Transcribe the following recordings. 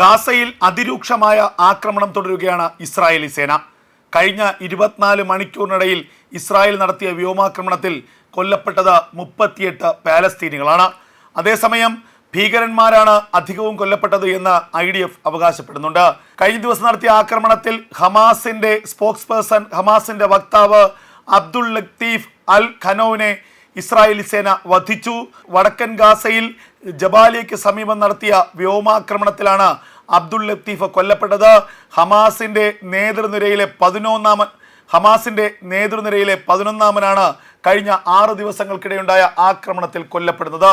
ഗാസയിൽ അതിരൂക്ഷമായ ആക്രമണം തുടരുകയാണ് ഇസ്രായേലി സേന. കഴിഞ്ഞ ഇരുപത്തിനാല് മണിക്കൂറിനിടയിൽ ഇസ്രായേൽ നടത്തിയ വ്യോമാക്രമണത്തിൽ കൊല്ലപ്പെട്ടത് മുപ്പത്തിയെട്ട് പാലസ്തീനികളാണ്. അതേസമയം ഭീകരന്മാരാണ് അധികവും കൊല്ലപ്പെട്ടത് എന്ന് ഐ ഡി എഫ് അവകാശപ്പെടുന്നുണ്ട്. കഴിഞ്ഞ ദിവസം നടത്തിയ ആക്രമണത്തിൽ ഹമാസിന്റെ സ്പോക്സ് പേഴ്സൺ ഹമാസിന്റെ വക്താവ് അബ്ദുൾ ലത്തീഫ് അൽ ഖനോവിനെ ഇസ്രായേലി സേന വധിച്ചു. വടക്കൻ ഗാസയിൽ ജബാലിയയ്ക്ക് സമീപം നടത്തിയ വ്യോമാക്രമണത്തിലാണ് അബ്ദുൾ ലത്തീഫ് കൊല്ലപ്പെട്ടത്. ഹമാസിന്റെ നേതൃനിരയിലെ പതിനൊന്നാമൻ ഹമാസിന്റെ നേതൃനിരയിലെ പതിനൊന്നാമനാണ് കഴിഞ്ഞ ആറ് ദിവസങ്ങൾക്കിടെയുണ്ടായ ആക്രമണത്തിൽ കൊല്ലപ്പെടുന്നത്.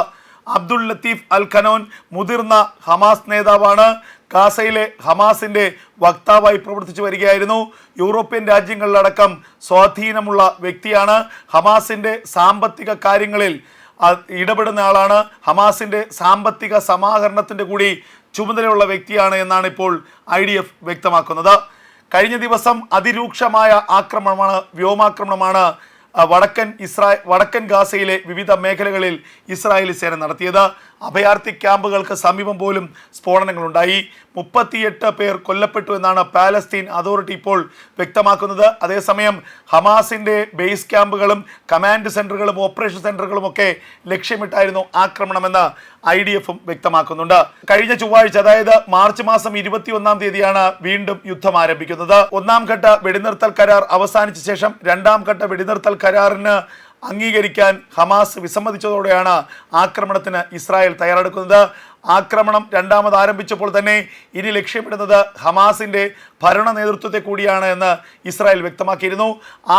അബ്ദുൾ ലത്തീഫ് അൽ ഖനോൻ മുതിർന്ന ഹമാസ് നേതാവാണ്. ഗാസയിലെ ഹമാസിന്റെ വക്താവായി പ്രവർത്തിച്ചു വരികയായിരുന്നു. യൂറോപ്യൻ രാജ്യങ്ങളിലടക്കം സ്വാധീനമുള്ള വ്യക്തിയാണ്. ഹമാസിന്റെ സാമ്പത്തിക കാര്യങ്ങളിൽ ഇടപെടുന്ന ആളാണ്. ഹമാസിന്റെ സാമ്പത്തിക സമാഹരണത്തിന്റെ കൂടി ചുമതലയുള്ള വ്യക്തിയാണ് എന്നാണ് ഇപ്പോൾ ഐ ഡി എഫ് വ്യക്തമാക്കുന്നത്. കഴിഞ്ഞ ദിവസം അതിരൂക്ഷമായ ആക്രമണമാണ് വ്യോമാക്രമണമാണ് വടക്കൻ ഇസ്രായേൽ വടക്കൻ ഗാസയിലെ വിവിധ മേഖലകളിൽ ഇസ്രായേലി സേന നടത്തിയത്. അഭയാർത്ഥി ക്യാമ്പുകൾക്ക് സമീപം പോലും സ്ഫോടനങ്ങളുണ്ടായി. മുപ്പത്തിയെട്ട് പേർ കൊല്ലപ്പെട്ടു എന്നാണ് പാലസ്തീൻ അതോറിറ്റി ഇപ്പോൾ വ്യക്തമാക്കുന്നത്. അതേസമയം ഹമാസിന്റെ ബേസ് ക്യാമ്പുകളും കമാൻഡ് സെന്ററുകളും ഓപ്പറേഷൻ സെന്ററുകളും ഒക്കെ ലക്ഷ്യമിട്ടായിരുന്നു ആക്രമണമെന്ന് ഐ ഡി എഫും വ്യക്തമാക്കുന്നുണ്ട്. കഴിഞ്ഞ ചൊവ്വാഴ്ച അതായത് മാർച്ച് മാസം ഇരുപത്തിയൊന്നാം തീയതിയാണ് വീണ്ടും യുദ്ധം ആരംഭിക്കുന്നത്. ഒന്നാം ഘട്ട വെടിനിർത്തൽ കരാർ അവസാനിച്ച ശേഷം രണ്ടാം ഘട്ട വെടിനിർത്തൽ കരാറിന് അംഗീകരിക്കാൻ ഹമാസ് വിസമ്മതിച്ചതോടെയാണ് ആക്രമണത്തിന് ഇസ്രായേൽ തയ്യാറെടുക്കുന്നത്. ആക്രമണം രണ്ടാമത് ആരംഭിച്ചപ്പോൾ തന്നെ ഇനി ലക്ഷ്യമിടുന്നത് ഹമാസിന്റെ ഭരണ നേതൃത്വത്തെ കൂടിയാണ് എന്ന് ഇസ്രായേൽ വ്യക്തമാക്കിയിരുന്നു.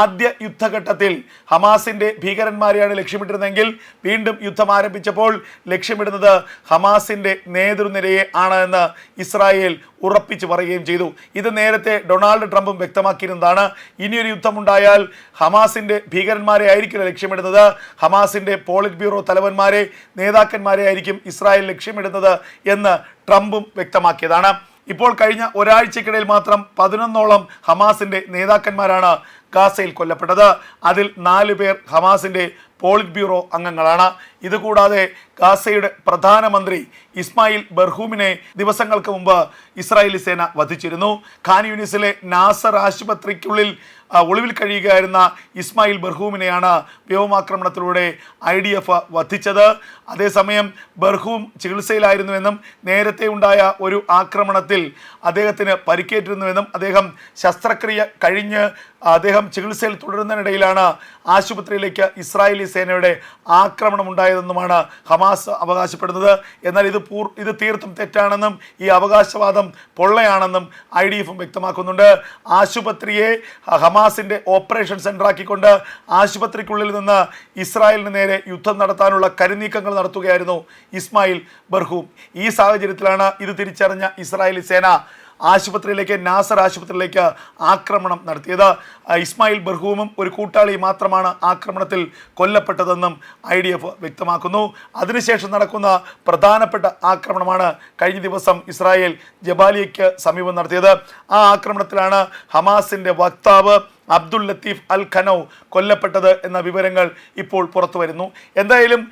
ആദ്യ യുദ്ധഘട്ടത്തിൽ ഹമാസിന്റെ ഭീകരന്മാരെയാണ് ലക്ഷ്യമിട്ടിരുന്നെങ്കിൽ വീണ്ടും യുദ്ധം ആരംഭിച്ചപ്പോൾ ലക്ഷ്യമിടുന്നത് ഹമാസിന്റെ നേതൃനിരയെ ആണ് എന്ന് ഇസ്രായേൽ ഉറപ്പിച്ചു പറയുകയും ചെയ്തു. ഇത് നേരത്തെ ഡൊണാൾഡ് ട്രംപും വ്യക്തമാക്കിയിരുന്നതാണ്. ഇനിയൊരു യുദ്ധമുണ്ടായാൽ ഹമാസിന്റെ ഭീകരന്മാരെ ആയിരിക്കില്ല ലക്ഷ്യമിടുന്നത്. ഹമാസിന്റെ പോളിറ്റ് ബ്യൂറോ തലവന്മാരെ നേതാക്കന്മാരെ ആയിരിക്കും ഇസ്രായേൽ ലക്ഷ്യമിടുന്നത് എന്ന് ട്രംപും വ്യക്തമാക്കിയതാണ്. ഇപ്പോൾ കഴിഞ്ഞ ഒരാഴ്ചക്കിടയിൽ മാത്രം പതിനൊന്നോളം ഹമാസിന്റെ നേതാക്കന്മാരാണ് ഗാസയിൽ കൊല്ലപ്പെട്ടത്. അതിൽ നാല് പേർ ഹമാസിന്റെ പോളിറ്റ് ബ്യൂറോ അംഗങ്ങളാണ്. ഇതുകൂടാതെ ഗാസയുടെ പ്രധാനമന്ത്രി ഇസ്മായിൽ ബർഹൂമിനെ ദിവസങ്ങൾക്ക് മുമ്പ് ഇസ്രായേലി സേന വധിച്ചിരുന്നു. ഖാൻ യൂണിസിലെ നാസർ ആശുപത്രിക്കുള്ളിൽ ഒളിവിൽ കഴിയുകയായിരുന്ന ഇസ്മായിൽ ബർഹൂമിനെയാണ് വ്യോമാക്രമണത്തിലൂടെ ഐ ഡി എഫ് വധിച്ചത്. അതേസമയം ബർഹൂം ചികിത്സയിലായിരുന്നുവെന്നും നേരത്തെ ഉണ്ടായ ഒരു ആക്രമണത്തിൽ അദ്ദേഹത്തിന് പരിക്കേറ്റിരുന്നുവെന്നും അദ്ദേഹം ശസ്ത്രക്രിയ കഴിഞ്ഞ് അദ്ദേഹം ചികിത്സയിൽ തുടരുന്നതിനിടയിലാണ് ആശുപത്രിയിലേക്ക് ഇസ്രായേലി സേനയുടെ ആക്രമണം ഉണ്ടായതെന്നുമാണ് ഹമാസ് അവകാശപ്പെടുന്നത്. എന്നാൽ ഇത് പൂർ ഇത് തീർത്തും തെറ്റാണെന്നും ഈ അവകാശവാദം പൊള്ളയാണെന്നും ഐ ഡി എഫും വ്യക്തമാക്കുന്നുണ്ട്. ആശുപത്രിയെ ഹമാസിന്റെ ഓപ്പറേഷൻ സെന്ററാക്കിക്കൊണ്ട് ആശുപത്രിക്കുള്ളിൽ നിന്ന് ഇസ്രായേലിന് നേരെ യുദ്ധം നടത്താനുള്ള കരുനീക്കങ്ങൾ നടത്തുകയായിരുന്നു ഇസ്മായിൽ ബർഹൂം. ഈ സാഹചര്യത്തിലാണ് ഇത് തിരിച്ചറിഞ്ഞ ഇസ്രായേലി സേന. ആശുപത്രിയിലേക്ക് നാസർ ആശുപത്രിയിലേക്ക് ആക്രമണം നടത്തിയത്. ഇസ്മായിൽ ബർഹൂമും ഒരു കൂട്ടാളി മാത്രമാണ് ആക്രമണത്തിൽ കൊല്ലപ്പെട്ടതെന്നും ഐ ഡി എഫ് വ്യക്തമാക്കുന്നു. അതിനുശേഷം നടക്കുന്ന പ്രധാനപ്പെട്ട ആക്രമണമാണ് കഴിഞ്ഞ ദിവസം ഇസ്രായേൽ ജബാലിയയ്ക്ക് സമീപം നടത്തിയത്. ആ ആക്രമണത്തിലാണ് ഹമാസിന്റെ വക്താവ് അബ്ദുൽ ലത്തീഫ് അൽ ഖനൌ കൊല്ലപ്പെട്ടത് എന്ന വിവരങ്ങൾ ഇപ്പോൾ പുറത്തു വരുന്നു. എന്തായാലും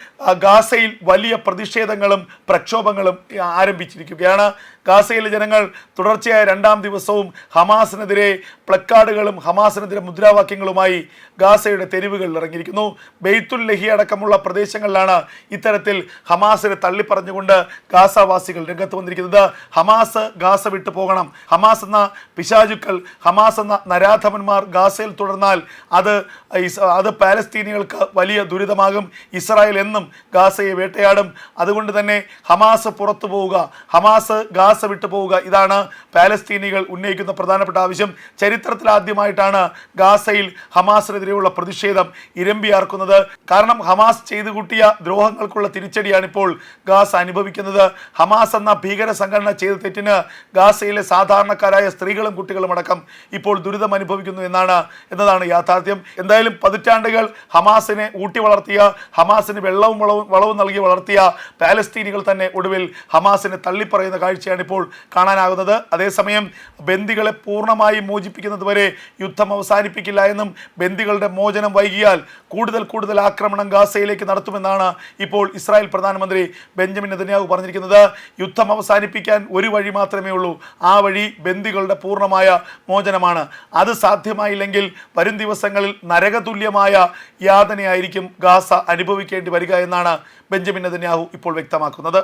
ഗാസയിൽ വലിയ പ്രതിഷേധങ്ങളും പ്രക്ഷോഭങ്ങളും ആരംഭിച്ചിരിക്കുകയാണ്. ഗാസയിലെ ജനങ്ങൾ തുടർച്ചയായ രണ്ടാം ദിവസവും ഹമാസിനെതിരെ പ്ലക്കാർഡുകളും ഹമാസിനെതിരെ മുദ്രാവാക്യങ്ങളുമായി ഗാസയുടെ തെരുവുകളിൽ ഇറങ്ങിയിരിക്കുന്നു. ബെയ്ത്തുൽ ലഹി അടക്കമുള്ള പ്രദേശങ്ങളിലാണ് ഇത്തരത്തിൽ ഹമാസിനെ തള്ളിപ്പറഞ്ഞുകൊണ്ട് ഗാസവാസികൾ രംഗത്ത് വന്നിരിക്കുന്നത്. ഹമാസ് ഗാസ വിട്ടു പോകണം. ഹമാസ് എന്ന പിശാചുക്കൾ ഹമാസ് എന്ന നരാധമന്മാർ ഗാസയിൽ തുടർന്നാൽ അത് അത് പാലസ്തീനികൾക്ക് വലിയ ദുരിതമാകും. ഇസ്രായേൽ എന്നും ഗാസയെ വേട്ടയാടും. അതുകൊണ്ട് തന്നെ ഹമാസ് പുറത്തു പോവുക ഹമാസ് ഗാസ വിട്ടു പോവുക ഇതാണ് പാലസ്തീനികൾ ഉന്നയിക്കുന്ന പ്രധാനപ്പെട്ട ആവശ്യം. ചരിത്രത്തിൽ ആദ്യമായിട്ടാണ് ഗാസയിൽ ഹമാസിനെതിരെയുള്ള പ്രതിഷേധം ഇരമ്പിയാർക്കുന്നത് കാരണം ഹമാസ് ചെയ്തു കൂട്ടിയ ദ്രോഹങ്ങൾക്കുള്ള തിരിച്ചടിയാണിപ്പോൾ ഗാസ അനുഭവിക്കുന്നത്. ഹമാസ് എന്ന ഭീകര സംഘടന ചെയ്ത തെറ്റിന് ഗാസയിലെ സാധാരണക്കാരായ സ്ത്രീകളും കുട്ടികളും അടക്കം ഇപ്പോൾ ദുരിതം അനുഭവിക്കുന്നു എന്നാണ് പോവുകയാണ് എന്നതാണ് യാഥാർത്ഥ്യം. എന്തായാലും പതിറ്റാണ്ടുകൾ ഹമാസിനെ ഊട്ടി വളർത്തിയ ഹമാസിന് വെള്ളവും വളവും വളവും നൽകി വളർത്തിയ പാലസ്തീനികൾ തന്നെ ഒടുവിൽ ഹമാസിനെ തള്ളിപ്പറയുന്ന കാഴ്ചയാണ് ഇപ്പോൾ കാണാനാകുന്നത്. അതേസമയം ബന്ദികളെ പൂർണമായും മോചിപ്പിക്കുന്നത് വരെ യുദ്ധം അവസാനിപ്പിക്കില്ല എന്നും ബന്ദികളുടെ മോചനം വൈകിയാൽ കൂടുതൽ കൂടുതൽ ആക്രമണം ഗാസയിലേക്ക് നടത്തുമെന്നാണ് ഇപ്പോൾ ഇസ്രായേൽ പ്രധാനമന്ത്രി ബെഞ്ചമിൻ നെതന്യാഹു പറഞ്ഞിരിക്കുന്നത്. യുദ്ധം അവസാനിപ്പിക്കാൻ ഒരു വഴി മാത്രമേ ഉള്ളൂ. ആ വഴി ബന്ദികളുടെ പൂർണമായ മോചനമാണ്. അത് സാധ്യമായില്ലെങ്കിൽ വരും ദിവസങ്ങളിൽ നരകതുല്യമായ യാതനയായിരിക്കും ഗാസ അനുഭവിക്കേണ്ടി വരിക എന്നാണ് ബെഞ്ചമിൻ നെതന്യാഹു ഇപ്പോൾ വ്യക്തമാക്കുന്നത്.